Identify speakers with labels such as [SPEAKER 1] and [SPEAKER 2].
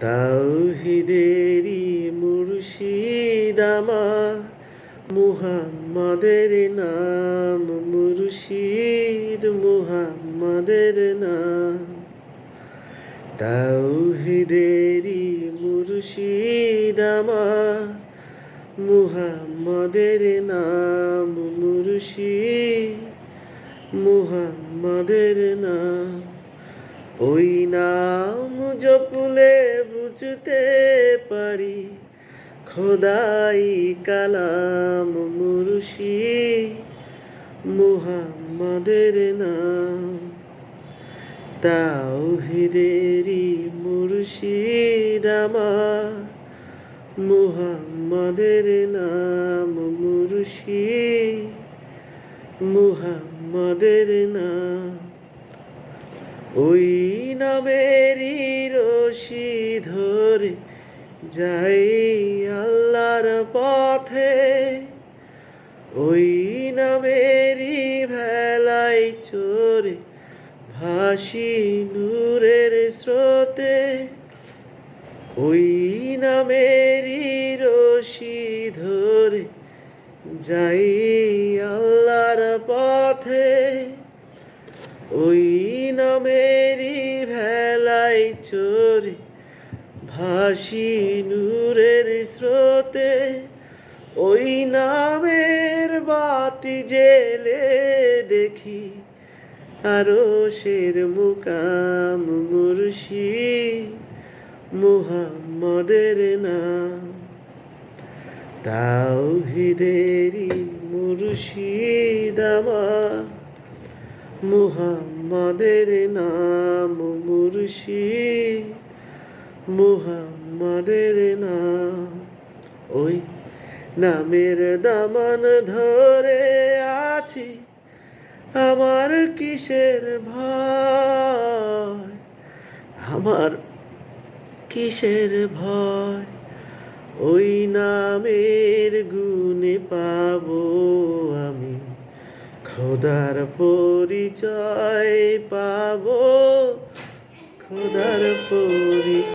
[SPEAKER 1] তাওহিদেরি মুর্শিদ আমার, মুহাম্মাদের নাম মুর্শিদ, মুহাম্মাদের নাম। তাওহিদেরি মুর্শিদ আমার, মুহাম্মাদের নাম মুর্শিদ, মুহাম্মাদের নাম। ওই নাম জপুলে বুঝতে পারি, খোদাই কালাম মুর্শিদ মুহাম্মাদের নাম। তাওহিদেরি মুর্শিদ আমার, মুহাম্মাদের নাম মুর্শিদ মুহাম্মাদের নাম। ওই নামেরই রশি ধরে যাই আল্লাহর পথে। ওই নামেরই ভেলাই চোরে ভাসি নূরের স্রোতে। ওই নামেরই রশি ধরে যাই আল্লাহর পথে। ওই নামেরই ভেলাই চোরে ভাসি নূরের স্রোতে, ওই নামের বাতি জেলে দেখি আরও শের মুকাম মুর্শিদ মুহাম্মদের নাম। তাওহিদেরি মুর্শিদ আমার মুহাম্মাদের নাম মুর্শিদ, মুহাম্মাদের নাম। ওই নামের দামান ধরে আছি আমার কিসের ভয়? আমার কিসের ভয়? ওই নামের গুণে পাবো খোদার পরিচয় পাবো। খোদার পরিচয়